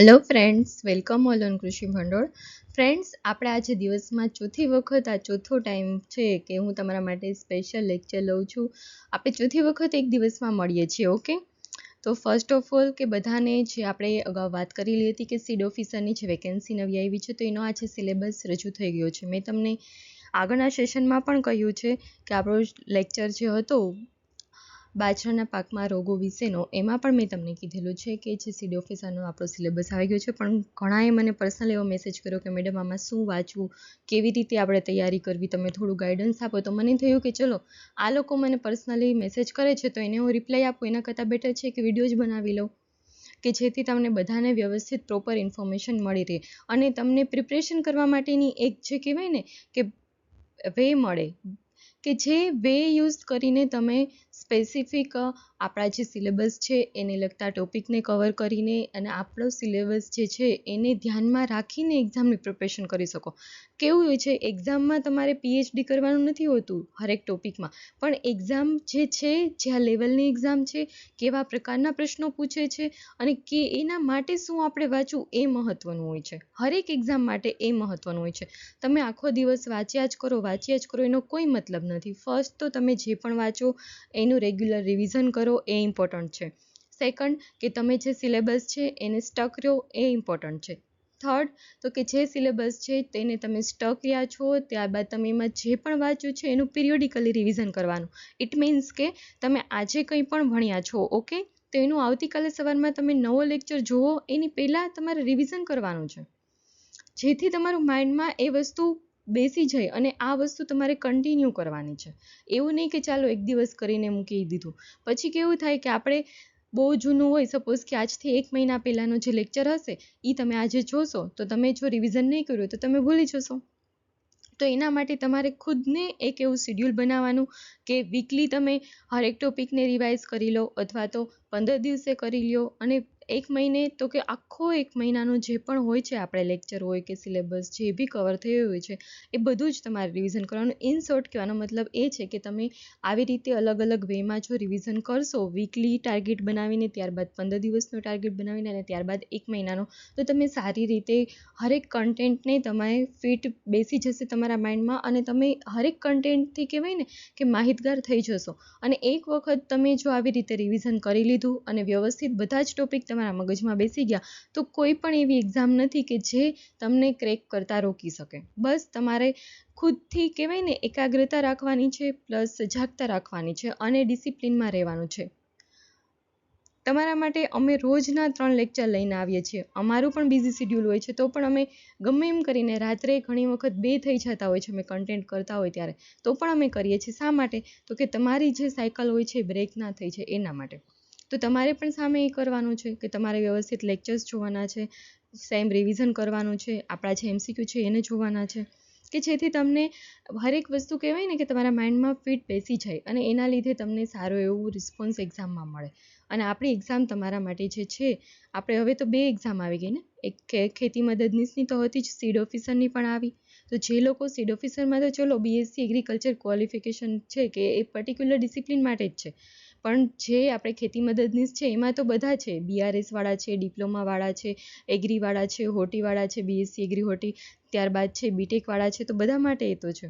Hello friends welcome all on Krushi Bhandol friends આપણે આજે દિવસમાં ચોથી વખત, આ ચોથો ટાઈમ છે કે હું તમારા માટે સ્પેશિયલ લેક્ચર લઉં છું. આપણે ચોથી વખત એક દિવસમાં મળીએ છીએ ઓકે તો ફર્સ્ટ ઓફ ઓલ કે બધાને જે આપણે અગાઉ વાત કરેલી હતી કે સીડ ઓફિસરની જે વેકેન્સી નવી આવી છે, તો એનો આજે સિલેબસ રજૂ થઈ ગયો છે. મેં તમને આગળના સેશનમાં પણ કહ્યું છે કે આપણો લેક્ચર જે હતો બાજરાના પાકમાં રોગો વિશેનો, એમાં પણ મેં તમને કીધેલું છે કે જે સીડ ઓફિસરનો આપણો સિલેબસ આવી ગયો છે. પણ ઘણાએ મને પર્સનલ એવો મેસેજ કર્યો કે મેડમ, આમાં શું વાંચવું? કેવી રીતે આપણે તૈયારી કરવી? તમે થોડું ગાઈડન્સ આપો. તો મને થયું કે ચલો, આ લોકો મને પર્સનલી મેસેજ કરે છે, તો એને હું રિપ્લાય આપું. એના કરતાં બેટર છે કે વીડિયો જ બનાવી લઉં, કે જેથી તમને બધાને વ્યવસ્થિત પ્રોપર ઇન્ફોર્મેશન મળી રહે. અને તમને પ્રિપરેશન કરવા માટેની એક જે કહેવાય ને, કે વે મળે. કે જે વે યુઝ કરીને તમે સ્પેસિફિક આપણા જે સિલેબસ છે એને લગતા ટોપિકને કવર કરીને અને આપણો સિલેબસ જે છે એને ધ્યાનમાં રાખીને એક્ઝામની પ્રિપરેશન કરી શકો. કેવું હોય છે એક્ઝામમાં તમારે પીએચડી કરવાનું નથી હોતું હરેક ટોપિકમાં પણ એક્ઝામ જે છે જ્યાં લેવલની એક્ઝામ છે, કેવા પ્રકારના પ્રશ્નો પૂછે છે અને કે એના માટે શું આપણે વાંચવું એ મહત્ત્વનું હોય છે. હરેક એક્ઝામ માટે એ મહત્ત્વનું હોય છે. તમે આખો દિવસ વાંચ્યા જ કરો, વાંચ્યા જ કરો એનો કોઈ મતલબ નથી. ફર્સ્ટ તો તમે જે પણ વાંચો, એનું રેગ્યુલર રિવિઝન કરો એ ઇમ્પોર્ટન્ટ છે. સેકન્ડ કે તમે જે સિલેબસ છે એને સ્ટક રહો એ ઇમ્પોર્ટન્ટ છે. થર્ડ તો કે જે સિલેબસ છે તેને તમે સ્ટક રહ્યા છો, ત્યારબાદ તમે એમાં જે પણ વાંચ્યું છે એનું પિરિયોડિકલી રિવિઝન કરવાનું. ઇટ મીન્સ કે તમે આજે કંઈ પણ ભણ્યા છો, ઓકે? તો એનું આવતીકાલે સવારમાં તમે નવો લેક્ચર જુઓ, એની પહેલાં તમારે રિવિઝન કરવાનું છે. જેથી તમારું માઇન્ડમાં એ વસ્તુ બેસી જાય અને આ વસ્તુ તમારે કન્ટિન્યુ કરવાની છે. એવું નહીં કે ચાલો એક દિવસ કરીને મૂકી દીધું. પછી કેવું થાય કે આપણે બહુ જૂનું હોય સપોઝ કે આજથી એક મહિના પહેલાંનો જે લેક્ચર હશે એ તમે આજે જોશો, તો તમે જો રિવિઝન નહીં કર્યું તો તમે ભૂલી જશો. તો એના માટે તમારે ખુદને એક એવું શિડ્યુલ બનાવવાનું કે વીકલી તમે હરેક ટોપિકને રિવાઇઝ કરી લો અથવા તો પંદર દિવસે કરી લો અને એક મહિને તો કે આખો એક મહિનાનો જે પણ હોય છે આપણે લેક્ચર હોય કે સિલેબસ જે બી કવર થયું હોય છે, એ બધું જ તમારે રિવિઝન કરવાનું. ઇન શોર્ટ કહેવાનો મતલબ એ છે કે તમે આવી રીતે અલગ અલગ વેમાં જો રિવિઝન કરશો વીકલી ટાર્ગેટ બનાવીને ત્યારબાદ પંદર દિવસનો ટાર્ગેટ બનાવીને અને ત્યારબાદ એક મહિનાનો, તો તમે સારી રીતે હરેક કન્ટેન્ટને તમારે ફિટ બેસી જશે તમારા માઇન્ડમાં અને તમે હરેક કન્ટેન્ટથી કહેવાય ને કે માહિતગાર થઈ જશો. અને એક વખત તમે જો આવી રીતે રિવિઝન કરી લીધું અને વ્યવસ્થિત બધા જ ટોપિક તમારા મગજમાં બેસી ગયા, તો કોઈ પણ એવી એક્ઝામ નથી કે જે તમને ક્રેક કરતા રોકી શકે. બસ તમારે ખુદથી કહેવાય ને, એકાગ્રતા રાખવાની છે પ્લસ સજાગતા રાખવાની છે અને ડિસિપ્લિનમાં રહેવાનું છે. તમારા માટે અમે રોજના ત્રણ લેક્ચર લઈને આવીએ છીએ. અમારું પણ બિઝી શિડ્યુલ હોય છે, તો પણ અમે ગમે એમ કરીને રાત્રે ઘણી વખત બે થઈ જતા હોય છે, અમે કન્ટેન્ટ કરતા હોય ત્યારે, તો પણ અમે કરીએ છીએ. શા માટે? તો કે તમારી જે સાયકલ હોય છે બ્રેક ના થઈ છે એના માટે. તો તમારે પણ સામે એ કરવાનું છે કે તમારે વ્યવસ્થિત લેક્ચર્સ જોવાના છે સેમ રિવિઝન કરવાનું છે, આપણા જે એમસીક્યુ છે એને જોવાના છે, કે જેથી તમને હરેક વસ્તુ કહેવાય ને કે તમારા માઇન્ડમાં ફિટ બેસી જાય અને એના લીધે તમને સારું એવું રિસ્પોન્સ એક્ઝામમાં મળે. અને આપણી એક્ઝામ તમારા માટે જે છે, આપણે હવે તો બે એક્ઝામ આવી ગઈ ને, એક ખેતી મદદનીશની તો હતી જ સીડ ઓફિસરની પણ આવી. તો જે લોકો સીડ ઓફિસરમાં તો ચલો બીએસસી એગ્રીકલ્ચર ક્વોલિફિકેશન છે કે એ પર્ટિક્યુલર ડિસિપ્લિન માટે જ છે. પણ જે આપણે ખેતી મદદનીશ છે, એમાં તો બધા છે. બીઆરએસવાળા છે ડિપ્લોમાવાળા છે એગ્રીવાળા છે હોટીવાળા છે બીએસસી એગ્રી હોટી, ત્યારબાદ છે બીટેકવાળા છે, તો બધા માટે એ તો છે.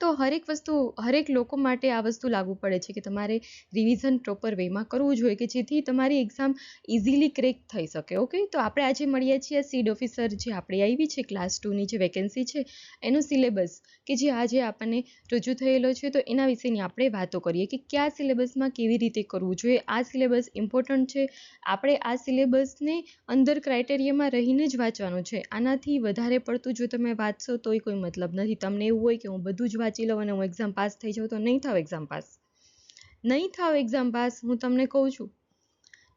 તો હરેક વસ્તુ, હરેક લોકો માટે આ વસ્તુ લાગુ પડે છે કે તમારે રિવિઝન પ્રોપર વેમાં કરવું જોઈએ કે જેથી તમારી એક્ઝામ ઇઝીલી ક્રેક થઈ શકે ઓકે તો આપણે આજે મળીએ છીએ સીડ ઓફિસર જે આપણે આવી છે ક્લાસ ટુની જે વેકેન્સી છે, એનો સિલેબસ કે જે આજે આપણને રજૂ થયેલો છે, તો એના વિશેની આપણે વાતો કરીએ કે કયા સિલેબસમાં કેવી રીતે કરવું જોઈએ? આ સિલેબસ ઇમ્પોર્ટન્ટ છે? આપણે આ સિલેબસને અંદર ક્રાઇટેરિયામાં રહીને જ વાંચવાનું છે. આનાથી વધારે પડતું જો તમે વાંચશો તોય કોઈ મતલબ નથી. તમને એવું હોય કે હું બધું જ વાંચી લઉં અને હું એક્ઝામ પાસ થઈ જાઉં તો નહીં થાવ એક્ઝામ પાસ નહીં થાવ એક્ઝામ પાસ હું તમને કહું છું.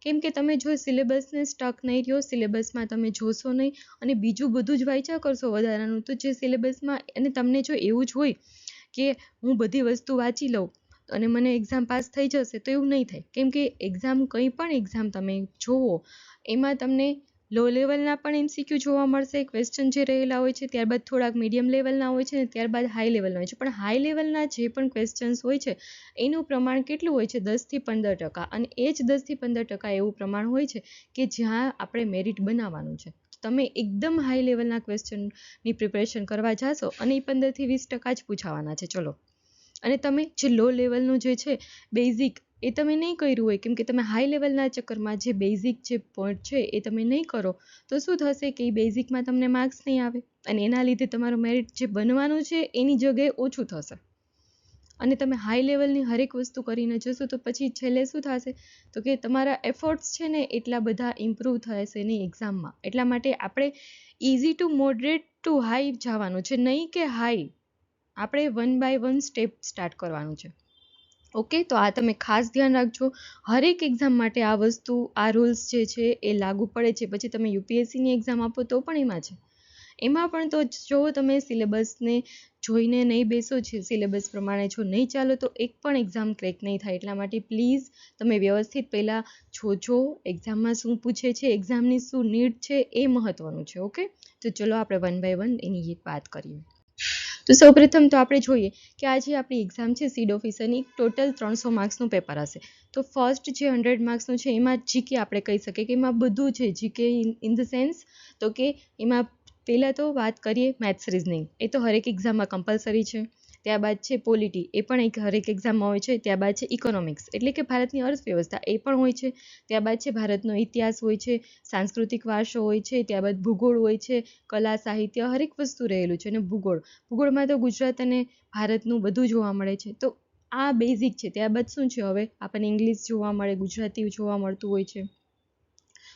કેમ કે તમે જો સિલેબસને સ્ટક નહીં રહ્યો સિલેબસમાં તમે જોશો નહીં અને બીજું બધું જ વાંચ્યા કરશો વધારાનું, તો જે સિલેબસમાં અને તમને જો એવું જ હોય કે હું બધી વસ્તુ વાંચી લઉં અને મને એક્ઝામ પાસ થઈ જશે તો એવું નહીં થાય. કેમ કે એક્ઝામ કંઈ પણ એક્ઝામ તમે જોવો, એમાં તમને લો લેવલના પણ એમસીક્યુ જોવા મળશે. ક્વેશ્ચન જે રહેલા હોય છે, ત્યારબાદ થોડાક મીડિયમ લેવલના હોય છે અને ત્યારબાદ હાઈ લેવલના હોય છે. પણ હાઈ લેવલના જે પણ ક્વેશ્ચન્સ હોય છે, એનું પ્રમાણ કેટલું હોય છે? દસથી પંદર ટકા. અને એ જ દસથી પંદર ટકા એવું પ્રમાણ હોય છે કે જ્યાં આપણે મેરિટ બનાવવાનું છે. તમે એકદમ હાઈ લેવલના ક્વેશ્ચનની પ્રિપેરેશન કરવા જાશો અને એ પંદરથી વીસ ટકા જ પૂછાવાના છે. ચલો. અને તમે જે લો લેવલનું જે છે બેઝિક એ તમે નહીં કર્યું હોય, કેમ કે તમે હાઈ લેવલના ચક્કરમાં જે બેઝિક જે પોઈન્ટ છે, એ તમે નહીં કરો, તો શું થશે કે એ બેઝિકમાં તમને માર્ક્સ નહીં આવે? અને એના લીધે તમારું મેરિટ જે બનવાનું છે, એની જગ્યાએ ઓછું થશે. અને તમે હાઈ લેવલની હરેક વસ્તુ કરીને જશો, તો પછી છેલ્લે શું થશે? તો કે તમારા એફર્ટ્સ છે ને, એટલા બધા ઇમ્પ્રૂવ થશે નહીં એક્ઝામમાં એટલા માટે આપણે easy to moderate to high જવાનું છે. નહીં કે હાઈ આપણે one by one step start કરવાનું છે. ઓકે તો આ તમે ખાસ ધ્યાન રાખજો. હરેક એક્ઝામ માટે આ વસ્તુ, આ રૂલ્સ જે છે એ લાગુ પડે છે. પછી તમે યુપીએસસીની એક્ઝામ આપો તો પણ એમાં છે. એમાં પણ તો જો તમે સિલેબસને જોઈને નહીં બેસો છે સિલેબસ પ્રમાણે જો નહીં ચાલો તો એક પણ એક્ઝામ ક્રેક નહીં થાય. એટલા માટે પ્લીઝ તમે વ્યવસ્થિત પહેલાં જોજો એક્ઝામમાં શું પૂછે છે એક્ઝામની શું નીડ છે એ મહત્ત્વનું છે. ઓકે તો ચલો આપણે વન બાય વન એની વાત કરીએ. તો સૌપ્રથમ તો આપણે જોઈએ કે આજે આપણી એક્ઝામ છે સીડ ઓફિસરની ટોટલ ત્રણસો માર્ક્સનું પેપર હશે. તો ફર્સ્ટ જે હંડ્રેડ માર્ક્સનું છે, એમાં જીકે આપણે કહી શકીએ કે એમાં બધું છે, જીકે ઇન ધ સેન્સ તો કે એમાં પહેલાં તો વાત કરીએ મેથ્સ રિઝનિંગ એ તો હરેક એક્ઝામમાં કમ્પલસરી છે. ત્યારબાદ છે પોલિટી, એ પણ એક હરેક એક્ઝામમાં હોય છે. ત્યારબાદ છે ઇકોનોમિક્સ એટલે કે ભારતની અર્થવ્યવસ્થા, એ પણ હોય છે. ત્યારબાદ છે ભારતનો ઇતિહાસ હોય છે, સાંસ્કૃતિક વારસો હોય છે, ત્યારબાદ ભૂગોળ હોય છે, કલા, સાહિત્ય, હરેક વસ્તુ રહેલું છે અને ભૂગોળ. ભૂગોળમાં તો ગુજરાત અને ભારતનું બધું જોવા મળે છે. તો આ બેઝિક છે. ત્યારબાદ શું છે હવે? આપણને ઇંગ્લિશ જોવા મળે, ગુજરાતી જોવા મળતું હોય છે.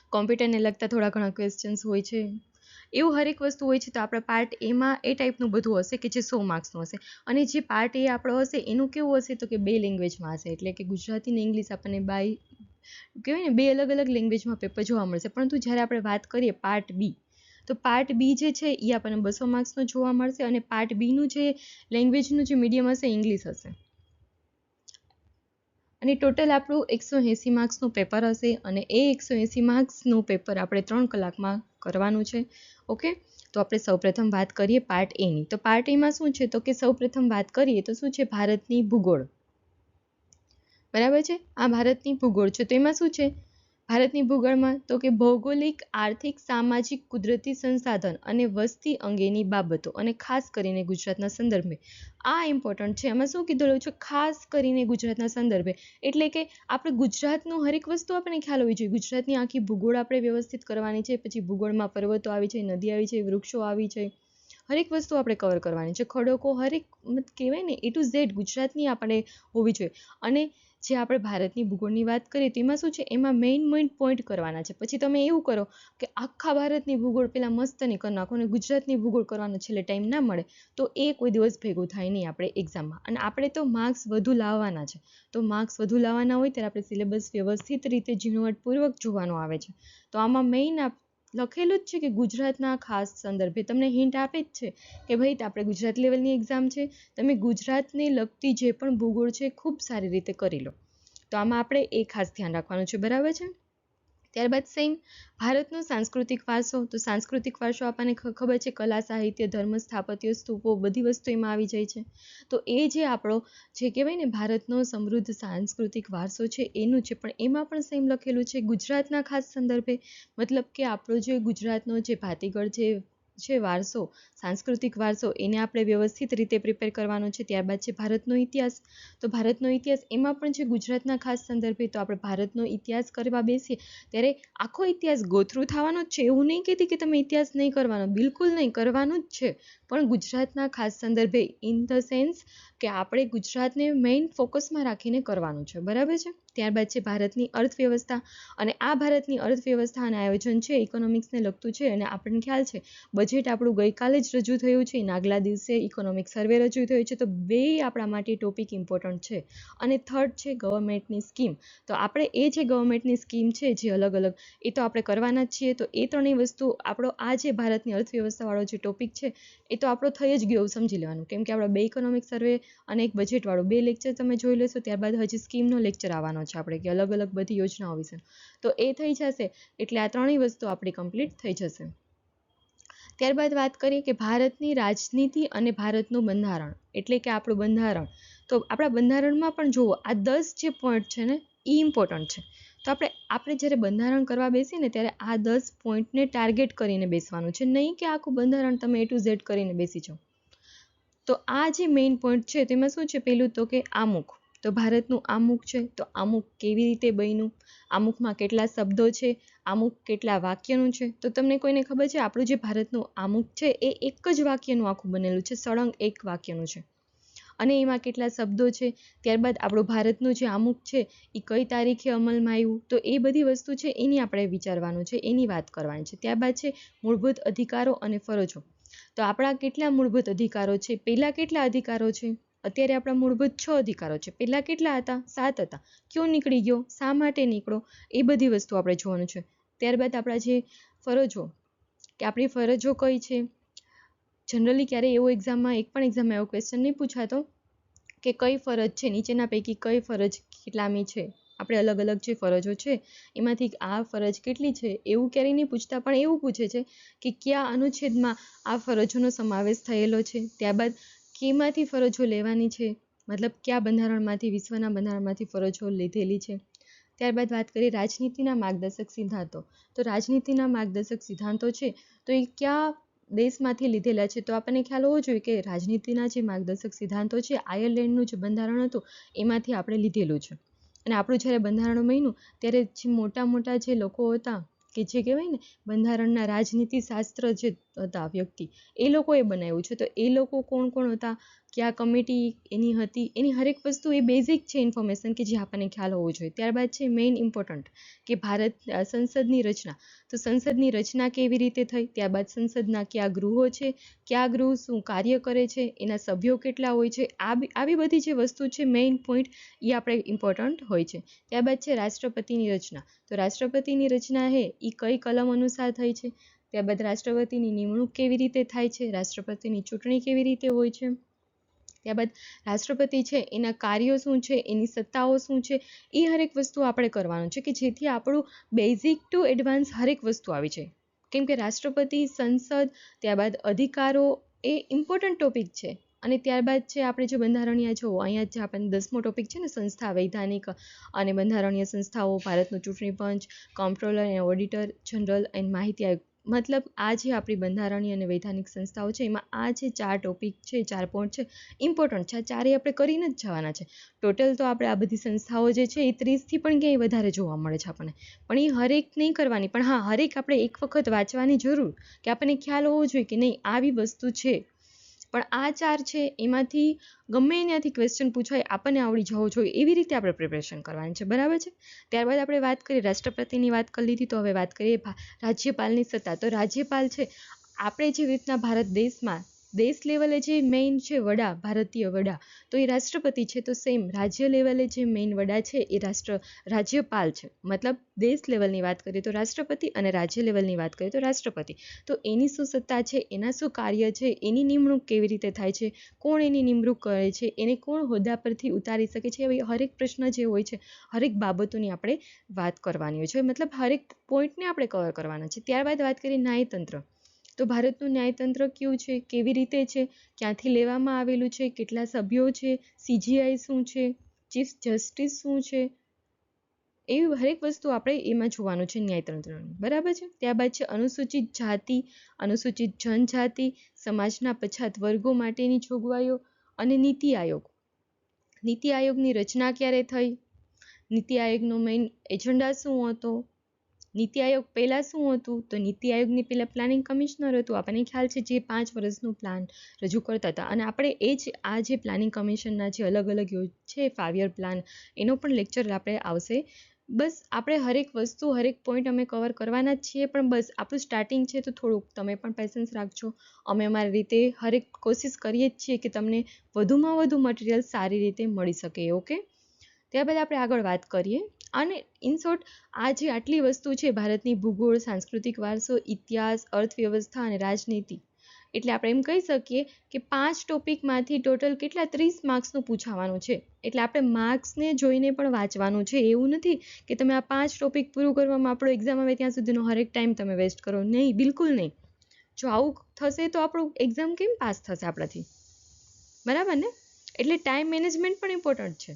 કોમ્પ્યુટરને લગતા થોડા ઘણા ક્વેશ્ચન્સ હોય છે. એવું હરેક વસ્તુ હોય છે, તો આપણા પાર્ટ એમાં એ ટાઈપનું બધું હશે કે જે સો માર્ક્સનું હશે. અને જે પાર્ટ એ આપણો હશે, એનું કેવું હશે? તો કે બે લેંગ્વેજમાં હશે. એટલે કે ગુજરાતી ને ઇંગ્લિશ આપણને બાય કહેવાય ને, બે અલગ અલગ લેંગ્વેજમાં પેપર જોવા મળશે. પરંતુ જ્યારે આપણે વાત કરીએ પાર્ટ બી તો પાર્ટ બી જે છે એ આપણને બસો માર્ક્સનો જોવા મળશે અને પાર્ટ બીનું જે લેંગ્વેજનું જે મીડિયમ હશે ઇંગ્લિશ હશે. અને ટોટલ આપણું એકસો એંસી માર્ક્સનું પેપર હશે અને એ એકસો એંસી માર્ક્સનું પેપર આપણે ત્રણ કલાકમાં કરવાનું છે. ઓકે તો આપણે સૌપ્રથમ વાત કરીએ પાર્ટ એની તો પાર્ટ એમાં શું છે? તો કે સૌપ્રથમ વાત કરીએ તો શું છે? ભારતની ભૂગોળ. બરાબર છે? આ ભારતની ભૂગોળ છે. તો એમાં શું છે? ભારતની ભૂગોળમાં તો કે ભૌગોલિક, આર્થિક, સામાજિક, કુદરતી સંસાધન અને વસ્તી અંગેની બાબતો અને ખાસ કરીને ગુજરાતના સંદર્ભે. આ ઇમ્પોર્ટન્ટ છે. એમાં શું કીધેલું છે? ખાસ કરીને ગુજરાતના સંદર્ભે. એટલે કે આપણે ગુજરાતનું હરેક વસ્તુ આપણને ખ્યાલ હોવી જોઈએ. ગુજરાતની આખી ભૂગોળ આપણે વ્યવસ્થિત કરવાની છે. પછી ભૂગોળમાં પર્વતો આવી છે, નદી આવી છે, વૃક્ષો આવી છે. હરેક વસ્તુ આપણે કવર કરવાની છે. ખડકો હરેક કહેવાય ને એ ટુ ઝેડ ગુજરાતની આપણે હોવી જોઈએ. અને જે આપણે ભારતની ભૂગોળની વાત કરીએ તો એમાં શું છે? એમાં મેઇન મેઇન પોઈન્ટ કરવાના છે. પછી તમે એવું કરો કે આખા ભારતની ભૂગોળ પહેલાં મસ્તની કરી નાખો અને ગુજરાતની ભૂગોળ કરવાનો છેલ્લે ટાઈમ ના મળે, તો એ કોઈ દિવસ ભેગું થાય નહીં આપણે એક્ઝામમાં અને આપણે તો માર્ક્સ વધુ લાવવાના છે. તો માર્ક્સ વધુ લાવવાના હોય ત્યારે આપણે સિલેબસ વ્યવસ્થિત રીતે ઝીણવટપૂર્વક જોવાનું આવે છે. તો આમાં મેઇન લખેલું જ છે કે ગુજરાતના ખાસ સંદર્ભે. તમને હિન્ટ આપે જ છે કે ભાઈ આપણે ગુજરાત લેવલની એક્ઝામ છે. તમે ગુજરાતને લગતી જે પણ ભૂગોળ છે, ખૂબ સારી રીતે કરી લો. તો આમાં આપણે એ ખાસ ધ્યાન રાખવાનું છે. બરાબર છે? ત્યારબાદ સેમ ભારતનો સાંસ્કૃતિક વારસો. તો સાંસ્કૃતિક વારસો આપણને ખબર છે, કલા, સાહિત્ય, ધર્મ, સ્થાપત્ય, સ્તૂપો, બધી વસ્તુ એમાં આવી જાય છે. તો એ જે આપણો, જે કહેવાય ને, ભારતનો સમૃદ્ધ સાંસ્કૃતિક વારસો છે, એનું છે. પણ એમાં પણ સેમ લખેલું છે, ગુજરાતના ખાસ સંદર્ભે. મતલબ કે આપણો જે ગુજરાતનો જે ભાતીગળ જે છે વારસો, સાંસ્કૃતિક વારસો, એને આપણે વ્યવસ્થિત રીતે પ્રિપેર કરવાનો છે. ત્યારબાદ છે ભારતનો ઇતિહાસ. તો ભારતનો ઇતિહાસ એમાં પણ છે ગુજરાતના ખાસ સંદર્ભે તો આપણે ભારતનો ઇતિહાસ કરવા બેસીએ ત્યારે આખો ઇતિહાસ ગોથ્રુ થવાનો જ છે. એવું નહીં કહેતી કે તમે ઇતિહાસ નહીં કરવાનો. બિલકુલ નહીં, કરવાનું જ છે. પણ ગુજરાતના ખાસ સંદર્ભે ઇન ધ સેન્સ કે આપણે ગુજરાતને મેઇન ફોકસમાં રાખીને કરવાનું છે. બરાબર છે? ત્યારબાદ છે ભારતની અર્થવ્યવસ્થા અને આ ભારતની અર્થવ્યવસ્થા અને આયોજન છે ઇકોનોમિક્સને લગતું છે અને આપણને ખ્યાલ છે બજેટ આપણું ગઈકાલે જ રજૂ થયું છે, નાગલા દિવસે ઇકોનોમિક સર્વે રજૂ થયું છે, તો બે આપણા માટે ટોપિક ઇમ્પોર્ટન્ટ છે. અને થર્ડ છે ગવર્મેન્ટની સ્કીમ તો આપણે એ જે ગવર્મેન્ટની સ્કીમ છે, જે અલગ અલગ, એ તો આપણે કરવાના જ છીએ, તો એ ત્રણેય વસ્તુ આપણો આ જે ભારતની અર્થવ્યવસ્થાવાળો જે ટોપિક છે, એ તો આપણો થઈ જ ગયો, સમજી લેવાનું. કેમ કે આપણે બે ઇકોનોમિક સર્વે અને એક બજેટવાળું બે લેક્ચર તમે જોઈ લેશો, ત્યારબાદ હજી સ્કીમનો લેક્ચર આવવાનો છે આપણે, કે અલગ અલગ બધી યોજનાઓ વિશે. તો એ થઈ જશે, એટલે આ ત્રણેય વસ્તુ આપણી કમ્પ્લીટ થઈ જશે. ત્યારબાદ વાત કરીએ કે ભારતની રાજનીતિ અને ભારતનું બંધારણ, એટલે કે આપણું બંધારણ. તો આપણા બંધારણમાં પણ જુઓ, આ દસ જે પોઈન્ટ છે ને એ ઇમ્પોર્ટન્ટ છે. તો આપણે આપણે જ્યારે બંધારણ કરવા બેસીએ ને, ત્યારે આ દસ પોઈન્ટને ટાર્ગેટ કરીને બેસવાનું છે. નહીં કે આખું બંધારણ તમે એ ટુ ઝેડ કરીને બેસી જાઓ. તો આ જે મેઇન પોઈન્ટ છે, તેમાં શું છે? પેલું તો કે આમુખ. તો ભારતનું આમુખ છે, તો આમુખ કેવી રીતે બન્યું? આમુખમાં કેટલા શબ્દો છે? આમુખ કેટલા વાક્યનું છે? તો તમને કોઈને ખબર છે, આપણું જે ભારતનું આમુખ છે, એ એક જ વાક્યનું આખું બનેલું છે, સળંગ એક વાક્યનું છે. અને એમાં કેટલા શબ્દો છે? ત્યારબાદ આપણું ભારતનું જે આમુખ છે એ કઈ તારીખે અમલમાં આવ્યું? તો એ બધી વસ્તુ છે, એની આપણે વિચારવાનું છે, એની વાત કરવાની છે. ત્યારબાદ છે, મૂળભૂત અધિકારો અને ફરજો. તો આપણા કેટલા મૂળભૂત અધિકારો છે? પહેલાં કેટલા અધિકારો છે? અત્યારે આપણા મૂળભૂત છ અધિકારો છે. પહેલાં કેટલા હતા? સાત હતા. ક્યો નીકળી ગયો? શા માટે નીકળો? એ બધી વસ્તુ આપણે જોવાનું છે. ત્યારબાદ આપણા જે ફરજો, કે આપણી ફરજો કઈ છે? જનરલી ક્યારેય એવો એક્ઝામમાં, એક પણ એક્ઝામમાં એવો ક્વેશ્ચન નહીં પૂછાતો, કે કઈ ફરજ છે? નીચેના પૈકી કઈ ફરજ કેટલામી છે? આપણે અલગ અલગ જે ફરજો છે, એમાંથી આ ફરજ કેટલી છે, એવું ક્યારેય નહીં પૂછતા, પણ એવું પૂછે છે કે કયા અનુચ્છેદમાં આ ફરજોનો સમાવેશ થયેલો છે, ત્યારબાદ કેમાંથી ફરજો લેવાની છે, મતલબ કયા બંધારણમાંથી, વિશ્વના બંધારણમાંથી ફરજો લીધેલી છે. ત્યારબાદ વાત કરીએ રાજનીતિના માર્ગદર્શક સિદ્ધાંતો. તો રાજનીતિના માર્ગદર્શક સિદ્ધાંતો છે, તો એ કયા દેશમાંથી લીધેલા છે, તો આપણને ખ્યાલ હોવો જોઈએ કે રાજનીતિના જે માર્ગદર્શક સિદ્ધાંતો છે, આયર્લેન્ડનું જે બંધારણ હતું, એમાંથી આપણે લીધેલું છે. અને આપણું જ્યારે બંધારણ બન્યું ત્યારે જે મોટા મોટા જે લોકો હતા, કે જે કહેવાય ને, બંધારણના રાજનીતિ શાસ્ત્ર જે હતા વ્યક્તિ, એ લોકોએ બનાવ્યું છે. તો એ લોકો કોણ કોણ હતા? કયા કમિટી એની હતી, એની હરેક વસ્તુ એ બેઝિક છે ઇન્ફોર્મેશન કે જે આપણને ખ્યાલ હોવો જોઈએ. ત્યારબાદ છે મેઇન ઇમ્પોર્ટન્ટ કે ભારત સંસદની રચના. તો સંસદની રચના કેવી રીતે થઈ? ત્યારબાદ સંસદના કયા ગૃહો છે? કયા ગૃહ શું કાર્ય કરે છે? એના સભ્યો કેટલા હોય છે? આ આવી બધી જે વસ્તુ છે મેઇન પોઈન્ટ એ આપણે ઇમ્પોર્ટન્ટ હોય છે. ત્યારબાદ છે રાષ્ટ્રપતિની રચના. તો રાષ્ટ્રપતિની રચના હે એ કઈ કલમ અનુસાર થઈ છે? ત્યારબાદ રાષ્ટ્રપતિની નિમણૂક કેવી રીતે થાય છે? રાષ્ટ્રપતિની ચૂંટણી કેવી રીતે હોય છે? ત્યારબાદ રાષ્ટ્રપતિ છે, એના કાર્યો શું છે, એની સત્તાઓ શું છે, એ હરેક વસ્તુ આપણે કરવાનું છે કે જેથી આપણું બેઝિક ટુ એડવાન્સ હરેક વસ્તુ આવી જાય. કેમ કે રાષ્ટ્રપતિ, સંસદ, ત્યારબાદ અધિકારો એ ઇમ્પોર્ટન્ટ ટોપિક છે. અને ત્યારબાદ છે, આપણે જે બંધારણીય જો અહીંયા જે આપણને દસમો ટોપિક છે ને, સંસ્થા વૈધાનિક અને બંધારણીય સંસ્થાઓ, ભારતનું ચૂંટણી પંચ comptroller and auditor general and માહિતી આયોગ. મતલબ આ જે આપણી બંધારણીય અને વૈધાનિક સંસ્થાઓ છે, એમાં આ જે ચાર ટોપિક છે ચાર પોઈન્ટ છે ઇમ્પોર્ટન્ટ છે, આ ચારેય આપણે કરીને જ જવાના છે. ટોટલ તો આપણે આ બધી સંસ્થાઓ જે છે, એ ત્રીસથી પણ ક્યાંય વધારે જોવા મળે છે આપણને. પણ એ હરેક નહીં કરવાની, પણ હા, હરેક આપણે એક વખત વાંચવાની જરૂર, કે આપણને ખ્યાલ હોવો જોઈએ કે નહીં, આવી વસ્તુ છે. પણ આ ચાર છે, એમાંથી ગમે ત્યાંથી ક્વેશ્ચન પૂછાય, આપણને આવડી જવો જોઈએ, એવી રીતે આપણે પ્રિપરેશન કરવાની છે, બરાબર છે? ત્યારબાદ આપણે વાત કરીએ, રાષ્ટ્રપતિની વાત કરી લીધી, તો હવે વાત કરીએ રાજ્યપાલની સત્તા. તો રાજ્યપાલ છે, આપણે જેવી રીતના ભારત દેશમાં દેશ લેવલે જે મેઇન છે વડા, ભારતીય વડા, તો એ રાષ્ટ્રપતિ છે, તો સેમ રાજ્ય લેવલે જે મેઇન વડા છે, એ રાષ્ટ્ર, રાજ્યપાલ છે. મતલબ દેશ લેવલની વાત કરીએ તો રાષ્ટ્રપતિ અને રાજ્ય લેવલની વાત કરીએ તો રાષ્ટ્રપતિ. તો એની શું સત્તા છે, એના શું કાર્ય છે, એની નિમણૂક કેવી રીતે થાય છે, કોણ એની નિમણૂક કરે છે, એને કોણ હોદ્દા પરથી ઉતારી શકે છે, એવી હરેક પ્રશ્ન જે હોય છે, હરેક બાબતોની આપણે વાત કરવાની હોય છે. મતલબ હરેક પોઈન્ટને આપણે કવર કરવાના છે. ત્યારબાદ વાત કરીએ ન્યાયતંત્ર. તો ભારતનું ન્યાયતંત્ર કેવું છે? કેવી રીતે છે? ક્યાંથી લેવામાં આવેલું છે? કેટલા સભ્યો છે? સીજીઆઈ શું છે? ચીફ જસ્ટિસ શું છે? એવી હરેક વસ્તુ આપણે એમાં જોવાનું છે ન્યાયતંત્રનું. બરાબર છે? ત્યારબાદ છે અનુસૂચિત જાતિ, અનુસૂચિત જનજાતિ, સમાજના પછાત વર્ગો માટેની જોગવાઈઓ અને નીતિ આયોગ. નીતિ આયોગની રચના ક્યારે થઈ? નીતિ આયોગનો મેઇન એજન્ડા શું હતો? નીતિ આયોગ પહેલાં શું હતું? તો નીતિ આયોગની પહેલાં પ્લાનિંગ કમિશનર હતું. આપણને ખ્યાલ છે જે પાંચ વર્ષનું પ્લાન રજૂ કરતા હતા. અને આપણે એ જ આ જે પ્લાનિંગ કમિશનના જે અલગ અલગ છે ફાઇવ યર પ્લાન એનો પણ લેક્ચર આપણે આવશે. બસ આપણે હરેક વસ્તુ, હરેક પોઈન્ટ અમે કવર કરવાના જ છીએ. પણ બસ આપણું સ્ટાર્ટિંગ છે તો થોડુંક તમે પણ પેશન્સ રાખજો. અમે અમારી રીતે હરેક કોશિશ કરીએ જ છીએ કે તમને વધુમાં વધુ મટીરિયલ સારી રીતે મળી શકે ઓકે ત્યારબાદ આપણે આગળ વાત કરીએ અને ઇન શોર્ટ આ જે આટલી વસ્તુ છે ભારતની ભૂગોળ, સાંસ્કૃતિક વારસો, ઇતિહાસ, અર્થવ્યવસ્થા અને રાજનીતિ, એટલે આપણે એમ કહી શકીએ કે પાંચ ટોપિકમાંથી ટોટલ કેટલા ત્રીસ માર્ક્સનું પૂછાવાનું છે. એટલે આપણે માર્ક્સને જોઈને પણ વાંચવાનું છે. એવું નથી કે તમે આ પાંચ ટોપિક પૂરું કરવામાં આપણો એક્ઝામ આવે ત્યાં સુધીનો હરેક ટાઈમ તમે વેસ્ટ કરો. નહીં, બિલકુલ નહીં. જો આવું થશે તો આપણું એક્ઝામ કેમ પાસ થશે આપણાથી? બરાબર ને? એટલે ટાઈમ મેનેજમેન્ટ પણ ઇમ્પોર્ટન્ટ છે.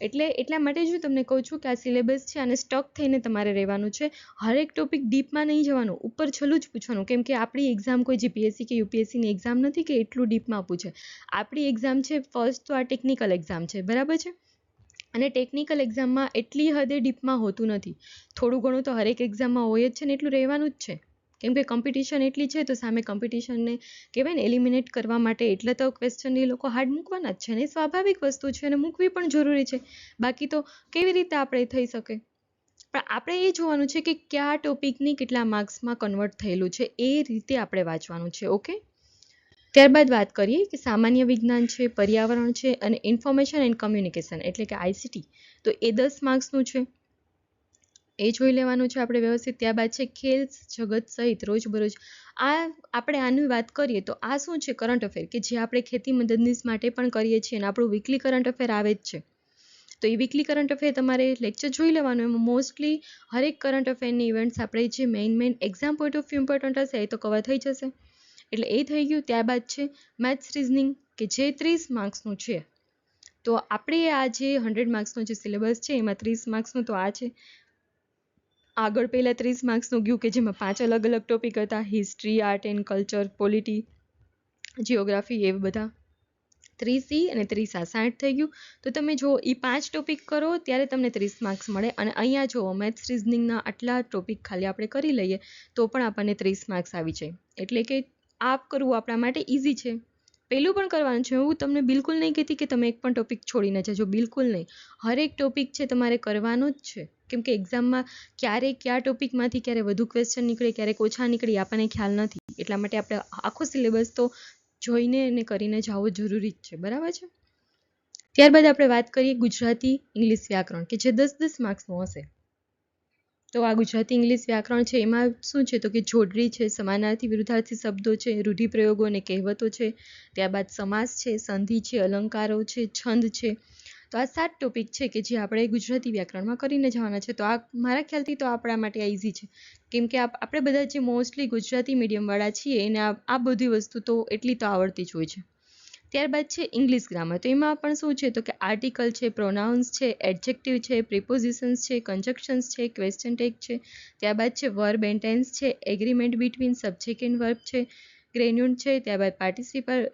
એટલે એટલા માટે જ હું તમને કહું છું કે આ સિલેબસ છે અને સ્ટક થઈને તમારે રહેવાનું છે. હરેક ટોપિક ડીપમાં નહીં જવાનું, ઉપર છેલ્લું જ પૂછવાનું. કેમ કે આપણી એક્ઝામ કોઈ જીપીએસસી કે યુપીએસસીની એક્ઝામ નથી કે એટલું ડીપમાં પૂછે. આપણી એક્ઝામ છે ફર્સ્ટ તો આ ટેકનિકલ એક્ઝામ છે, બરાબર છે? અને ટેકનિકલ એક્ઝામમાં એટલી હદે ડીપમાં હોતું નથી. થોડું ઘણું તો હરેક એક્ઝામમાં હોય જ છે ને એટલું રહેવાનું જ છે. કેમ કે કોમ્પિટિશન એટલી છે તો સામે કોમ્પિટિશનને કહેવાય ને એલિમિનેટ કરવા માટે એટલે તો ક્વેશ્ચન એ લોકો હાર્ડ મૂકવાના જ છે ને સ્વાભાવિક વસ્તુ છે અને મૂકવી પણ જરૂરી છે. બાકી તો કેવી રીતે આપણે થઈ શકે? પણ આપણે એ જોવાનું છે કે કયા ટોપિકની કેટલા માર્ક્સમાં કન્વર્ટ થયેલું છે એ રીતે આપણે વાંચવાનું છે ઓકે ત્યારબાદ વાત કરીએ કે સામાન્ય વિજ્ઞાન છે, પર્યાવરણ છે અને ઇન્ફોર્મેશન એન્ડ કમ્યુનિકેશન એટલે કે આઈસીટી તો એ દસ માર્ક્સનું છે. એ જોઈ લેવાનું છે આપણે વ્યવસ્થિત. ત્યારબાદ છે ખેલ જગત સહિત, રોજબરોજ. આ આપણે આની વાત કરીએ તો આ શું છે કરંટ અફેર કે જે આપણે ખેતી મદદનીશ માટે પણ કરીએ છીએ અને આપણું વીકલી કરંટ અફેર આવે જ છે. તો એ વીકલી કરંટ અફેર તમારે લેક્ચર જોઈ લેવાનું. એમાં મોસ્ટલી હરેક કરંટ અફેરની ઇવેન્ટ્સ આપણે જે main main exam point of view important હશે, એ તો કવર થઈ જશે. એટલે એ થઈ ગયું. ત્યારબાદ છે મેથ્સ રિઝનિંગ કે જે ત્રીસ માર્ક્સનું છે. તો આપણે આ જે હંડ્રેડ માર્ક્સનો જે સિલેબસ છે, એમાં ત્રીસ માર્ક્સનું તો આ છે. આગળ પહેલાં ત્રીસ માર્ક્સનું ગયું કે જેમાં પાંચ અલગ અલગ ટોપિક હતા history art and culture polity geography એ બધા. ત્રીસ અને ત્રીસ આ સાઠ થઈ ગયું. તો તમે જો એ પાંચ ટોપિક કરો ત્યારે તમને ત્રીસ માર્ક્સ મળે. અને અહીંયા જો મેથ્સ રિઝનિંગના આટલા ટોપિક ખાલી આપણે કરી લઈએ, તો પણ આપણને ત્રીસ માર્ક્સ આવી જાય. એટલે કે આ કરવું આપણા માટે ઇઝી છે. પહેલું પણ કરવાનું છે. હું તમને બિલકુલ નહીં કહેતી કે તમે એક પણ ટોપિક છોડીને જજો બિલકુલ નહીં. હરેક ટોપિક છે તમારે કરવાનો જ છે. કેમ કે એક્ઝામમાં ક્યારે કયા ટોપિકમાંથી ક્યારે વધુ ક્વેશ્ચન નીકળે ક્યારેક ઓછા નીકળે આપણને ખ્યાલ નથી. એટલા માટે આપણે આખો સિલેબસ તો જોઈને અને કરીને જવો જરૂરી જ છે. બરાબર છે? ત્યારબાદ આપણે વાત કરીએ ગુજરાતી ઇંગ્લિશ વ્યાકરણ, કે જે દસ દસ માર્ક્સનું હશે. તો આ ગુજરાતી ઇંગ્લિશ વ્યાકરણ છે, એમાં શું છે? તો કે જોડણી છે, સમાનાર્થી વિરુદ્ધાર્થી શબ્દો છે, રૂઢિપ્રયોગો અને કહેવતો છે. ત્યારબાદ સમાસ છે, સંધિ છે, અલંકારો છે, છંદ છે. તો આ સાત ટોપિક છે કે જે આપણે ગુજરાતી વ્યાકરણમાં કરીને જવાના છે. તો આ મારા ખ્યાલથી તો આપણા માટે આ ઇઝી છે. કેમ કે આપણે બધા જે મોસ્ટલી ગુજરાતી મીડિયમવાળા છીએ, એને આ બધી વસ્તુ તો એટલી તો આવડતી જ હોય છે. ત્યારબાદ છે ઇંગ્લિશ ગ્રામર તો એમાં પણ શું છે? તો કે આર્ટિકલ છે પ્રોનાઉન્સ છે એડજેક્ટિવ છે પ્રિપોઝિશન્સ છે કન્જક્શન્સ છે ક્વેશ્ચન ટેક છે. ત્યારબાદ છે વર્બ એન્ટેન્સ છે agreement between subject and verb છે ગ્રેન્યુન છે, ત્યારબાદ પાર્ટિસિપલ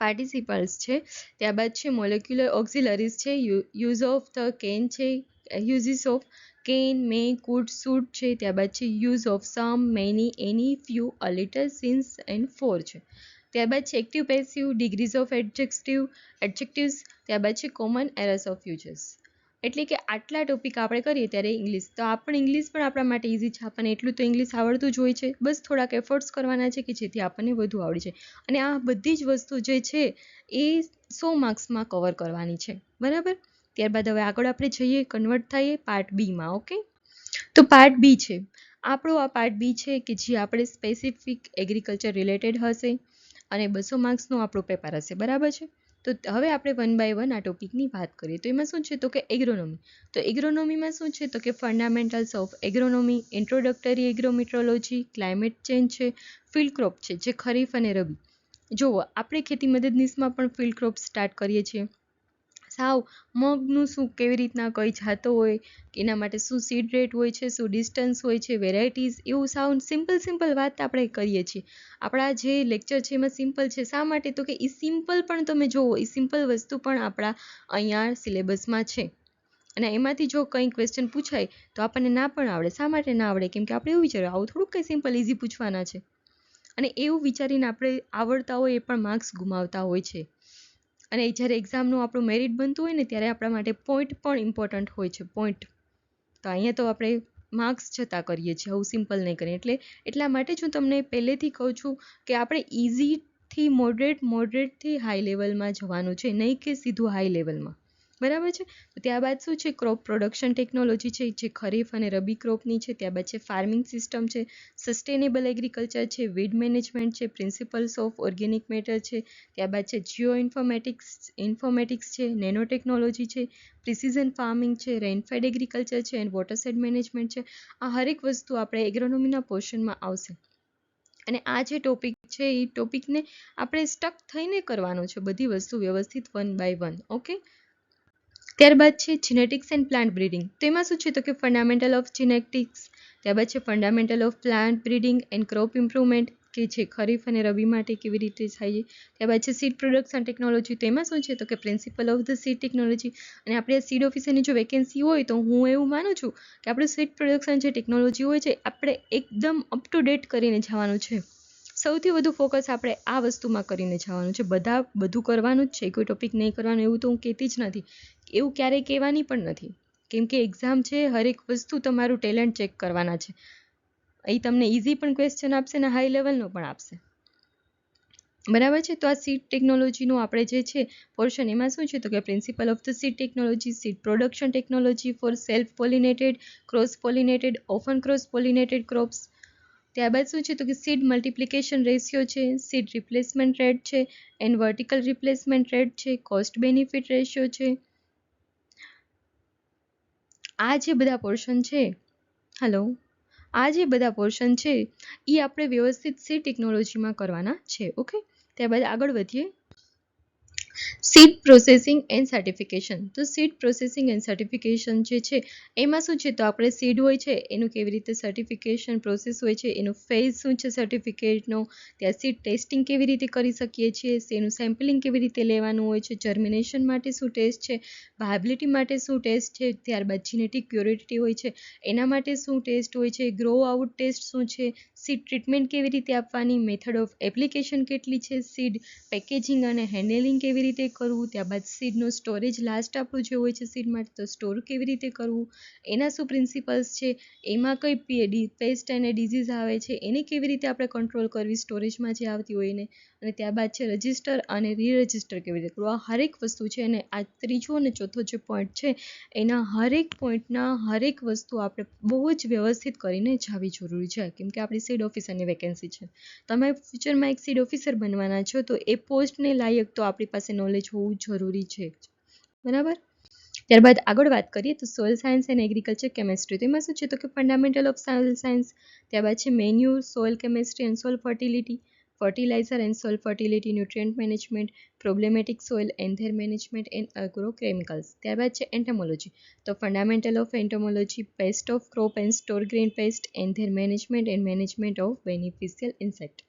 પાર્ટિસિપલ્સ છે. ત્યારબાદ છે મોલેક્યુલર ઓક્ઝિલરીઝ છે યુઝ ઓફ ધ કેન છે uses of can may could suit છે. ત્યારબાદ છે use of some many any few a little since and for છે. ત્યારબાદ છે active passive degrees of adjective adjectives ત્યારબાદ છે કોમન એરર્સ ઓફ યુઝર્સ એટલે કે આટલા ટોપિક આપણે કરીએ ત્યારે ઇંગ્લિશ તો આપણે ઇંગ્લિશ પણ આપણા માટે ઇઝી છે. આપણને એટલું તો ઇંગ્લિશ આવડતું જ હોય છે. બસ થોડાક એફર્ટ્સ કરવાના છે કે જેથી આપણને વધુ આવડી છે. અને આ બધી જ વસ્તુ જે છે એ સો માર્ક્સમાં કવર કરવાની છે. બરાબર? ત્યારબાદ હવે આગળ આપણે જઈએ કન્વર્ટ થઈએ પાર્ટ બીમાં ઓકે તો પાર્ટ બી છે. આપણો આ પાર્ટ બી છે કે જે આપણે સ્પેસિફિક એગ્રીકલ્ચર રિલેટેડ હશે અને બસો માર્ક્સનું આપણું પેપર હશે. બરાબર છે? તો હવે આપણે વન બાય વન આ ટોપિકની વાત કરીએ. તો એમાં શું છે? તો કે એગ્રોનોમી તો એગ્રોનોમીમાં શું છે? તો કે fundamentals of agronomy introductory agrometeorology climate change છે ફિલ્ડ ક્રોપ છે, જે ખરીફ અને રબી. જુઓ, આપણે ખેતી મદદનીશમાં પણ ફિલ્ડ ક્રોપ સ્ટાર્ટ કરીએ છીએ. સાવ મગનું શું કેવી રીતના કઈ જાતો હોય, કે એના માટે શું સીડ રેટ હોય છે, શું ડિસ્ટન્સ હોય છે વેરાયટીઝ એવું સાવ સિમ્પલ સિમ્પલ વાત આપણે કરીએ છીએ. આપણા જે લેક્ચર છે એમાં સિમ્પલ છે, શા માટે? તો કે એ સિમ્પલ પણ તમે જુઓ એ સિમ્પલ વસ્તુ પણ આપણા અહીંયા સિલેબસમાં છે. અને એમાંથી જો કંઈ ક્વેશ્ચન પૂછાય, તો આપણને ના પણ આવડે. શા માટે ના આવડે? કેમ કે આપણે એવું વિચાર્યું આવું થોડુંક કંઈ સિમ્પલ ઇઝી પૂછવાના છે. અને એવું વિચારીને આપણે આવડતા હોય એ પણ માર્ક્સ ગુમાવતા હોય છે. અને જ્યારે એક્ઝામનું આપણું મેરિટ બનતું હોય ને, ત્યારે આપણા માટે પોઈન્ટ પણ ઇમ્પોર્ટન્ટ હોય છે પોઈન્ટ તો અહીંયા તો આપણે માર્ક્સ જતા કરીએ છીએ, આવું સિમ્પલ નહીં કરીએ. એટલે એટલા માટે જ હું તમને પહેલેથી કહું છું કે આપણે ઇઝીથી મોડરેટ મોડરેટથી હાઈ લેવલમાં જવાનું છે, નહીં કે સીધું હાઈ લેવલમાં બરાબર છે? તો ત્યારબાદ શું છે? ક્રોપ પ્રોડક્શન ટેકનોલોજી છે, જે ખરીફ અને રબી ક્રોપની છે, ત્યારબાદ છે ફાર્મિંગ સિસ્ટમ છે સસ્ટેનેબલ એગ્રીકલ્ચર છે વીડ મેનેજમેન્ટ છે પ્રિન્સિપલ્સ ઓફ ઓર્ગેનિક મેટર છે, ત્યારબાદ છે જીઓ ઇન્ફોર્મેટિક્સ ઇન્ફોમેટિક્સ છે નેનો ટેકનોલોજી છે પ્રિસિઝન ફાર્મિંગ છે રેનફેડ એગ્રીકલ્ચર છે એન્ડ વોટરસેડ મેનેજમેન્ટ છે. આ હરેક વસ્તુ આપણે એગ્રોનોમીના પોર્શનમાં આવશે. અને આ જે ટોપિક છે, એ ટોપિકને આપણે સ્ટક થઈને કરવાનો છે બધી વસ્તુ વ્યવસ્થિત વન બાય વન ઓકે ત્યારબાદ છે જીનેટિક્સ એન્ડ પ્લાન્ટ બ્રીડિંગ તો એમાં શું છે તો કે ફંડામેન્ટલ ઓફ જીનેટિક્સ ત્યારબાદ છે fundamental of plant breeding and crop improvement કે જે ખરીફ અને રવિ માટે કેવી રીતે થાય છે. ત્યારબાદ છે સીડ પ્રોડક્શન ટેકનોલોજી તો એમાં શું છે તો કે principle of the seed technology અને આપણે સીડ ઓફિસરની જો વેકેન્સી હોય તો હું એવું માનું છું કે આપણું સીડ પ્રોડક્શન જે ટેકનોલોજી હોય છે આપણે એકદમ અપ ટુ ડેટ કરીને જવાનું છે. સૌથી વધુ ફોકસ આપણે આ વસ્તુમાં કરીને જવાનું છે. બધા બધું કરવાનું જ છે. કોઈ ટોપિક નહીં કરવાનું, એવું તો હું કહેતી જ નથી. એવું ક્યારેય કહેવાની પણ નથી. કેમ કે એક્ઝામ છે, હરેક વસ્તુ તમારું ટેલેન્ટ ચેક કરવાના છે. અહીં તમને ઇઝી પણ ક્વેશ્ચન આપશે ને હાઈ લેવલનો પણ આપશે. બરાબર છે? તો આ સીટ ટેકનોલોજીનું આપણે જે છે પોર્શન એમાં શું છે? તો કે principle of the seed technology seed production technology for self pollinated cross pollinated often cross pollinated crops ત્યારબાદ શું છે તો કે સીડ મલ્ટિપ્લિકેશન રેશિયો છે સીડ રિપ્લેસમેન્ટ રેટ છે એન્ડ વર્ટિકલ રિપ્લેસમેન્ટ રેટ છે કોસ્ટ બેનિફિટ રેશિયો છે. આ જે બધા પોર્શન છે હલો આ જે બધા પોર્શન છે એ આપણે વ્યવસ્થિત સી ટેકનોલોજીમાં કરવાના છે ઓકે ત્યારબાદ આગળ વધીએ. સીડ પ્રોસેસિંગ એન્ડ સર્ટિફિકેશન તો સીડ પ્રોસેસિંગ એન્ડ સર્ટિફિકેશન જે છે, એમાં શું છે? તો આપણે સીડ હોય છે, એનું કેવી રીતે સર્ટિફિકેશન પ્રોસેસ હોય છે, એનું ફેઝ શું છે સર્ટિફિકેટનો ત્યાં સીડ ટેસ્ટિંગ કેવી રીતે કરી શકીએ છીએ? એનું સેમ્પલિંગ કેવી રીતે લેવાનું હોય છે? જર્મિનેશન માટે શું ટેસ્ટ છે? વાયબિલિટી માટે શું ટેસ્ટ છે? ત્યારબાદ જીનેટિક પ્યોરિટી હોય છે. એના માટે શું ટેસ્ટ હોય છે? ગ્રો આઉટ ટેસ્ટ શું છે? સીડ ટ્રીટમેન્ટ કેવી રીતે આપવાની? મેથડ ઓફ એપ્લિકેશન કેટલી છે સીડ પેકેજિંગ અને હેન્ડલિંગ કેવી રીતે કરવું, ત્યારબાદ સીડનો સ્ટોરેજ લાસ્ટ આપણું જે હોય છે સીડ માટે, તો સ્ટોર કેવી રીતે કરવું, એના શું પ્રિન્સિપલ્સ છે, એમાં કઈ પેસ્ટ અને ડિઝીઝ આવે છે, એને કેવી રીતે આપણે કંટ્રોલ કરવી સ્ટોરેજમાં જે આવતી હોય એને, અને ત્યારબાદ છે રજિસ્ટર અને રીરજિસ્ટર કેવી રીતે કરવું, આ હરેક વસ્તુ છે, અને આ ત્રીજો અને ચોથો જે પોઈન્ટ છે, એના હરેક પોઈન્ટના હરેક વસ્તુ આપણે બહુ જ વ્યવસ્થિત કરીને જાવી જરૂરી છે, કેમ કે આપણી સીડ ઓફિસરની વેકેન્સી છે. તમે ફ્યુચરમાં એક સીડ ઓફિસર બનવાના છો, તો એ પોસ્ટને લાયક તો આપણી પાસે નોલેજ હોવું જરૂરી છે. બરાબર? ત્યારબાદ આગળ વાત કરીએ તો soil science and agriculture chemistry તો એમાં શું છે તો કે ફંડામેન્ટલ ઓફ સોઇલ સાયન્સ ત્યારબાદ છે manure soil chemistry and soil fertility fertilizer and soil fertility nutrient management problematic soil and their management and agro chemicals ત્યારબાદ છે એન્ટોમોલોજી તો fundamental of entomology pest of crop and store grain pest and management and management of beneficial insect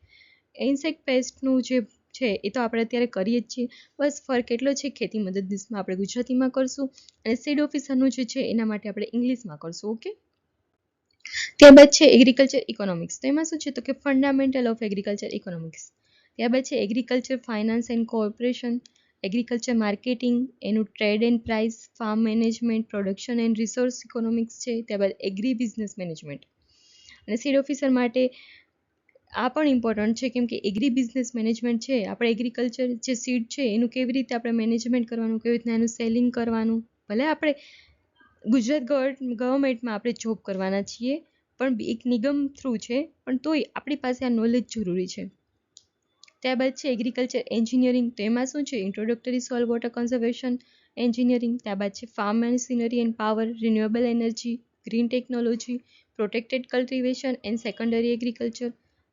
insect પેસ્ટનું જે છે, એ તો આપણે અત્યારે કરીએ જ છીએ. બસ ફરક એટલો છે, ખેતી મદદનીશમાં આપણે ગુજરાતીમાં કરશું અને સીડ ઓફિસરનું જે છે, એના માટે આપણે ઇંગ્લિશમાં કરશું, ઓકે? ત્યારબાદ છે એગ્રીકલ્ચર ઇકોનોમિક્સ તો એમાં શું છે, તો કે ફંડામેન્ટલ ઓફ એગ્રીકલ્ચર ઇકોનોમિક્સ ત્યારબાદ છે agriculture finance and cooperation agriculture marketing એનું trade and price farm management production and resource economics છે, ત્યારબાદ એગ્રી બિઝનેસ મેનેજમેન્ટ અને સીડ ઓફિસર માટે આ પણ ઇમ્પોર્ટન્ટ છે, કેમ કે એગ્રી બિઝનેસ મેનેજમેન્ટ છે, આપણે એગ્રીકલ્ચર જે સીડ છે, એનું કેવી રીતે આપણે મેનેજમેન્ટ કરવાનું, કેવી રીતના એનું સેલિંગ કરવાનું, ભલે આપણે ગુજરાત ગવર્મેન્ટમાં આપણે જોબ કરવાના છીએ, પણ એક નિગમ થ્રુ છે, પણ તોય આપણી પાસે આ નોલેજ જરૂરી છે. ત્યારબાદ છે એગ્રીકલ્ચર એન્જિનિયરિંગ તો એમાં શું છે? Introductory soil water conservation engineering ત્યારબાદ છે farm machinery and power renewable energy green technology protected cultivation and secondary agriculture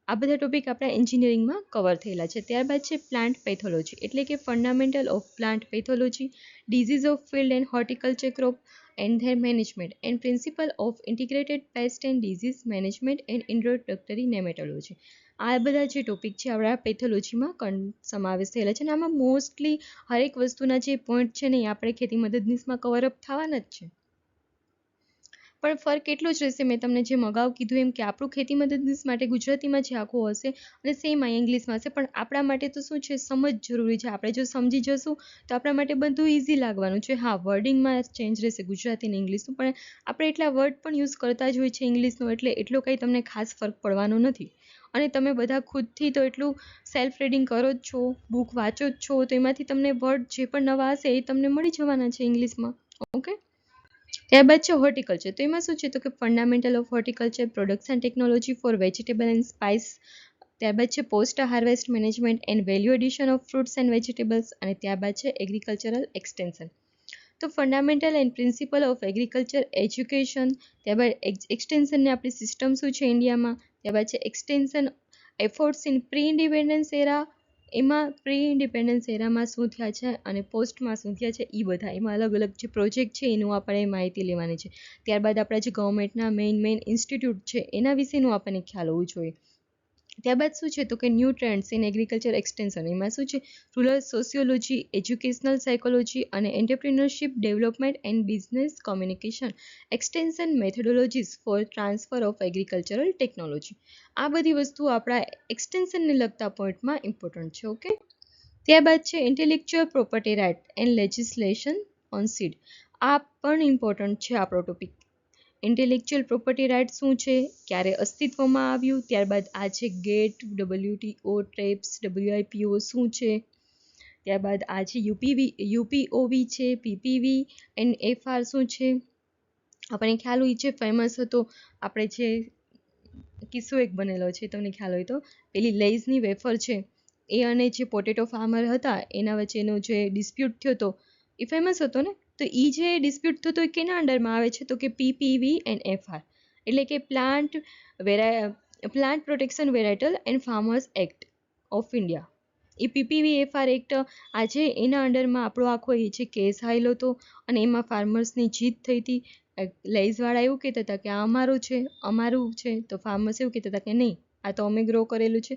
આ બધા ટોપિક આપણા એન્જિનિયરિંગમાં કવર થયેલા છે. ત્યારબાદ છે પ્લાન્ટ પેથોલોજી એટલે કે fundamental of plant pathology disease of field and horticulture crop and their management and principle of integrated pest and disease management and introductory nematology આ બધા જે ટોપિક છે આપણા પેથોલોજીમાં સમાવેશ થયેલા છે અને આમાં મોસ્ટલી હરેક વસ્તુના જે પોઈન્ટ છે ને એ આપણે ખેતી મદદનીશમાં કવરઅપ થવાના જ છે. પણ ફરક એટલો જ રહેશે. મેં તમને જેમ અગાઉ કીધું એમ કે આપણું ખેતી મદદનીશ માટે ગુજરાતીમાં જે આખું હશે અને સેમ આ ઇંગ્લિશમાં હશે. પણ આપણા માટે તો શું છે? સમજ જરૂરી છે. આપણે જો સમજી જશું તો આપણા માટે બધું ઇઝી લાગવાનું છે. હા વર્ડિંગમાં ચેન્જ રહેશે ગુજરાતી અને ઇંગ્લિશનું, પણ આપણે એટલા વર્ડ પણ યુઝ કરતા જ હોય છે ઇંગ્લિશનો, એટલે એટલો કંઈ તમને ખાસ ફરક પડવાનો નથી. અને તમે બધા ખુદથી તો એટલું સેલ્ફ રીડિંગ કરો જ છો બુક વાંચો જ છો, તો એમાંથી તમને વર્ડ જે પણ નવા હશે એ તમને મળી જવાના છે ઇંગ્લિશમાં. ઓકે? ત્યારબાદ છે હોર્ટિકલ્ચર તો એમાં શું છે? તો કે fundamental of horticulture production technology for vegetable and spice ત્યારબાદ છે post harvest management and value addition of fruits and vegetables અને ત્યારબાદ છે એગ્રીકલ્ચરલ એક્સટેન્શન તો fundamental and principle of agriculture education ત્યારબાદ એક્સટેન્શનની આપણી સિસ્ટમ શું છે ઇન્ડિયામાં ત્યારબાદ છે extension efforts in pre independence era એમાં પ્રી ઇન્ડિપેન્ડન્સ એરામાં શું થયા છે અને પોસ્ટમાં શું થયા છે એ બધા. એમાં અલગ અલગ જે પ્રોજેક્ટ છે, એનું આપણે માહિતી લેવાની છે. ત્યારબાદ આપણા જે ગવર્મેન્ટના મેઇન મેઇન ઇન્સ્ટિટ્યૂટ છે, એના વિશેનું આપણને ખ્યાલ હોવું જોઈએ. ત્યારબાદ શું છે તો કે new trends in agriculture extension એમાં શું છે? રૂરલ સોશિયોલોજી એજ્યુકેશનલ સાયકોલોજી અને entrepreneurship development and business communication extension methodologies for transfer of agricultural technology આ બધી વસ્તુઓ આપણા એક્સટેન્શનને લગતા પોઈન્ટમાં ઇમ્પોર્ટન્ટ છે ઓકે ત્યારબાદ છે intellectual property right and legislation on seed આ પણ ઇમ્પોર્ટન્ટ છે આપણો ટોપિક ઇન્ટેલેક્ચ્યુઅલ પ્રોપર્ટી રાઇટ શું છે? ક્યારે અસ્તિત્વમાં આવ્યું? ત્યારબાદ આ છે ગેટ ડબલ્યુટીઓ ટ્રેપ્સ ડબલ્યુઆઈપીઓ શું છે? ત્યારબાદ આ છે યુપીવી યુપીઓવી છે પીપીવી એન્ડ એફઆર શું છે? આપણને ખ્યાલ હોય છે ફેમસ હતો. આપણે જે કિસ્સો એક બનેલો છે, તમને ખ્યાલ હોય તો. પેલી લેઝની વેફર છે. એ અને જે પોટેટો ફાર્મર હતા, એના વચ્ચેનો જે ડિસ્પ્યુટ થયો હતો એ ફેમસ હતો ને? તો એ જે ડિસ્પ્યુટ થતો એ કેના અંડરમાં આવે છે? તો કે પીપીવી એન્ડ એફઆર એટલે કે પ્લાન્ટ વેરા plant protection varietal and farmers act of India A PPV FR act આજે એના અંડરમાં આપણો આખો એ છે કેસ હાયલો હતો અને એમાં ફાર્મર્સની જીત થઈ હતી. લેઝવાળા એવું કહેતા હતા કે આ અમારું છે અમારું છે, તો ફાર્મર્સ એવું કહેતા હતા કે નહીં, આ તો અમે ગ્રો કરેલું છે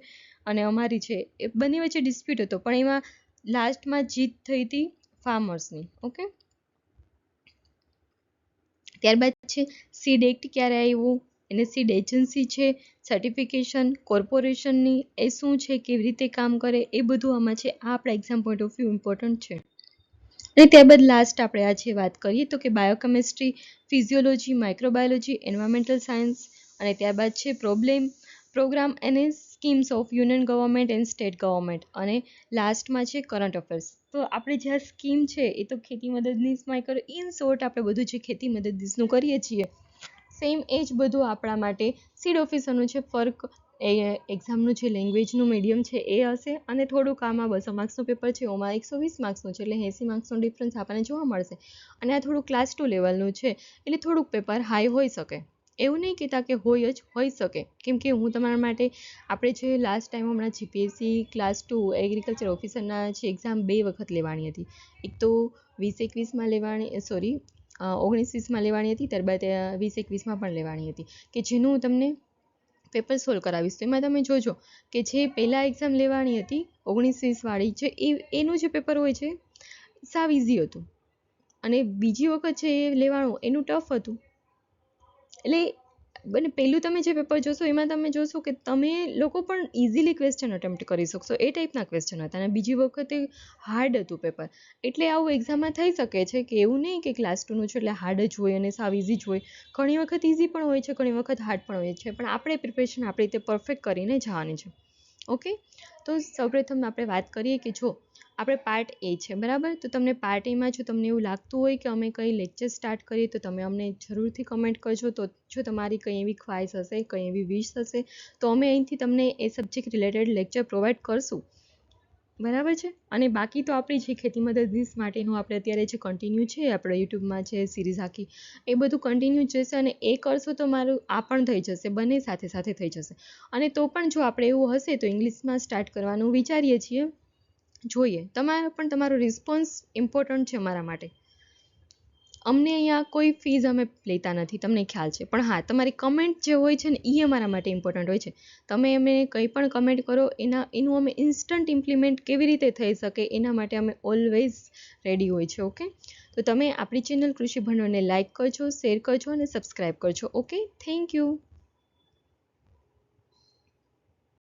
અને અમારી છે. એ બંને વચ્ચે ડિસ્પ્યુટ હતો, પણ એમાં લાસ્ટમાં જીત થઈ હતી ફાર્મર્સની ઓકે ત્યારબાદ છે સીડ એક્ટ ક્યારે આવ્યું? એને સીડ એજન્સી છે સર્ટિફિકેશન કોર્પોરેશનની એ શું છે, કેવી રીતે કામ કરે, એ બધું આમાં છે. આ આપણા exam point of view important છે. અને ત્યારબાદ લાસ્ટ આપણે આજે વાત કરીએ તો કે biochemistry physiology microbiology environmental science અને ત્યારબાદ છે પ્રોબ્લેમ પ્રોગ્રામ અને schemes of union government and state government અને લાસ્ટમાં છે કરંટ અફેર્સ તો આપણે જે આ સ્કીમ છે, એ તો ખેતી મદદનીશમાં કરો. ઇન શોર્ટ આપણે બધું જે ખેતી મદદનીશનું કરીએ છીએ સેમ એ જ બધું આપણા માટે સીડ ઓફિસરનું છે ફર્ક એ એક્ઝામનું જે લેંગ્વેજનું મીડિયમ છે, એ હશે. અને થોડુંક આમાં બસો માર્ક્સનું પેપર છે ઓમાં એકસો વીસ માર્ક્સનું છે, એટલે એંસી માર્ક્સનો ડિફરન્સ આપણને જોવા મળશે. અને આ થોડું ક્લાસ ટુ લેવલનું છે, એટલે થોડુંક પેપર હાઈ હોઈ શકે. એવું નહીં કહેતા કે હોય જ હોઈ શકે. કેમ કે હું તમારા માટે, આપણે જે લાસ્ટ ટાઈમ હમણાં જીપીએસસી ક્લાસ ટુ એગ્રીકલ્ચર ઓફિસરના છે એક્ઝામ બે વખત લેવાની હતી. એક તો વીસ એકવીસમાં લેવાની સોરી ઓગણીસ વીસમાં લેવાની હતી, ત્યારબાદ વીસ એકવીસમાં પણ લેવાની હતી. કે જેનું હું તમને પેપર સોલ્વ કરાવીશ. તો એમાં તમે જોજો કે જે પહેલાં એક્ઝામ લેવાની હતી ઓગણીસ વીસવાળી છે એ, એનું જે પેપર હોય છે, સાવ ઇઝી હતું. અને બીજી વખત એ લેવાનું, એનું ટફ હતું. એટલે અને પહેલું તમે જે પેપર જોશો, એમાં તમે જોશો કે તમે લોકો પણ ઇઝીલી ક્વેશ્ચન અટેમ્પ્ટ કરી શકશો, એ ટાઈપના ક્વેશ્ચન હતા. અને બીજી વખતે હાર્ડ હતું પેપર એટલે આવું એક્ઝામમાં થઈ શકે છે કે એવું નહીં કે ક્લાસ ટુનું છે એટલે હાર્ડ જ હોય અને સાવ ઇઝી જ હોય. ઘણી વખત ઇઝી પણ હોય છે, ઘણી વખત હાર્ડ પણ હોય છે. પણ આપણે પ્રિપરેશન આપણી રીતે પરફેક્ટ કરીને જવાની છે. ઓકે તો સૌપ્રથમ આપણે વાત કરીએ કે જો આપણે પાર્ટ એ છે, બરાબર? તો તમને પાર્ટ એમાં જો તમને એવું લાગતું હોય કે અમે કંઈ લેક્ચર સ્ટાર્ટ કરીએ, તો તમે અમને જરૂરથી કમેન્ટ કરજો. તો જો તમારી કંઈ એવી ખ્વાહિશ હશે, કંઈ એવી વિશ હશે, તો અમે અહીંથી તમને એ સબ્જેક્ટ રિલેટેડ લેક્ચર પ્રોવાઈડ કરશું. બરાબર છે? અને બાકી તો આપણી જે ખેતી મદદનીશ માટેનું આપણે અત્યારે જે કન્ટિન્યુ છે, આપણે યુટ્યુબમાં છે સિરીઝ આખી, એ બધું કન્ટિન્યુ જશે અને એ કરશો તો મારું, આ પણ થઈ જશે, બંને સાથે સાથે થઈ જશે. અને તો પણ જો આપણે એવું હશે તો ઇંગ્લિશમાં સ્ટાર્ટ કરવાનું વિચારીએ છીએ. જોઈએ, તમારા પણ તમારો રિસ્પોન્સ ઇમ્પોર્ટન્ટ છે મારા માટે. અમને અહીંયા કોઈ ફીઝ અમે લેતા નથી, તમને ખ્યાલ છે. પણ હા, તમારી કમેન્ટ જે હોય છે ને એ અમારા માટે ઇમ્પોર્ટન્ટ હોય છે. તમે અમે કંઈ પણ કમેન્ટ કરો, એના, એનું અમે ઇન્સ્ટન્ટ ઇમ્પ્લિમેન્ટ કેવી રીતે થઈ શકે, એના માટે અમે ઓલવેઝ રેડી હોય છે ઓકે તો તમે આપણી ચેનલ કૃષિ ભંડોળને લાઇક કરજો શેર કરજો અને સબસ્ક્રાઈબ કરજો ઓકે થેન્ક યુ